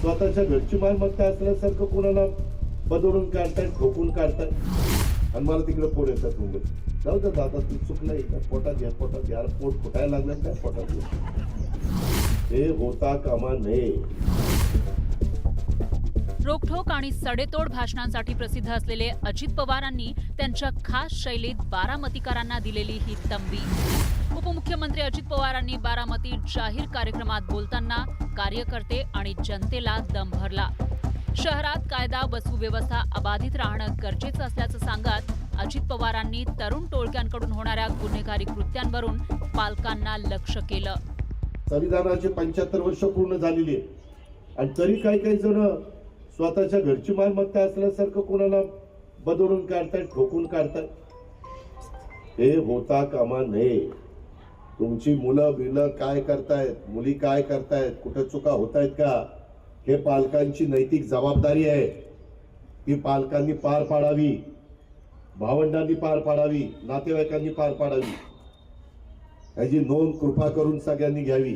स्वतःच्या घरची मालमत्ता असल्यासारखं कोणाला बदलून काढतात ठोकून काढतात आणि मला तिकडे पोट येतात मुंबईत. जाऊ द्या दादा तू चुकलं का पोटात घ्या पोटात घ्या. पोट फुटायला लागलं काय? पोटात हे होता कामा नये. रोखोक आणि सडेतोड भाषणांसाठी प्रसिद्ध असलेले अजित पवारांनी त्यांच्या खास शैलीत बारामतीकरांना दिलेली ही तंबी. उपमुख्यमंत्री अजित पवारांनी बारामती जाहीर कार्यक्रमात बोलताना कार्यकर्ते आणि जनतेला दम भरला. शहरात कायदा व सुव्यवस्था अबाधित राहणं गरजेचं असल्याचं सांगत अजित पवारांनी तरुण टोळक्यांकडून होणाऱ्या गुन्हेगारी कृत्यांवरून पालकांना लक्ष केलं. संविधानाचे पंच्याहत्तर वर्ष पूर्ण झालेली आहे आणि तरी काही काही जण स्वतःच्या घरची मालमत्ता असल्यासारखं कोणाला बदलून काढतायत ठोकून काढतात हे होता कामा नये. तुमची मुलं बिलं काय करतायत? मुली काय करतायत? कुठे चुका होत आहेत का? हे पालकांची नैतिक जबाबदारी आहे. ती पालकांनी पार पाडावी. भावंडांनी पार पाडावी. नातेवाईकांनी पार पाडावी. त्याची नोंद कृपा करून सगळ्यांनी घ्यावी.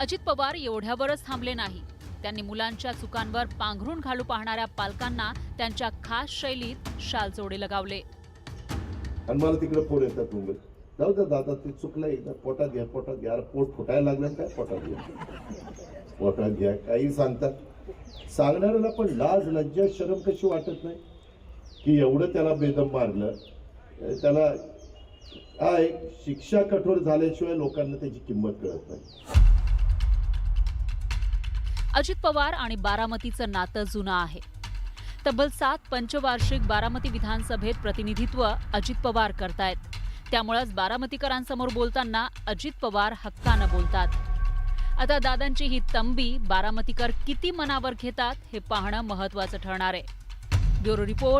अजित पवार एवढ्यावरच थांबले नाही. त्यांनी मुलांच्या चुकांवर पांघरून घालू पाहणाऱ्या पालकांना त्यांच्या खास शैलीत शालजोडे लगावले. आणि मला तिकडे फोन येतात मुंबईत. जाऊ द्या दादा ते चुकलं एकदा पोटात घ्या पोटात घ्या. अरे पोट फुटायला लागलं काय? पोटात घ्या. पोटात घ्या काही सांगतात. सांगणाऱ्याला पण लाज लज्जा शरम कशी वाटत नाही? की एवढं त्याला बेदम मारलं. त्याला काय शिक्षा कठोर झाल्याशिवाय लोकांना त्याची किंमत कळत नाही. अजित पवार आणि बारामतीचं नातं जुनं आहे. तब्बल सात पंचवार्षिक बारामती विधानसभेत प्रतिनिधित्व अजित पवार करतायत. त्यामुळेच बारामतीकरांसमोर बोलताना अजित पवार हक्कानं बोलतात. आता दादांची ही तंबी बारामतीकर किती मनावर घेतात हे पाहणं महत्वाचं ठरणार आहे. Bureau report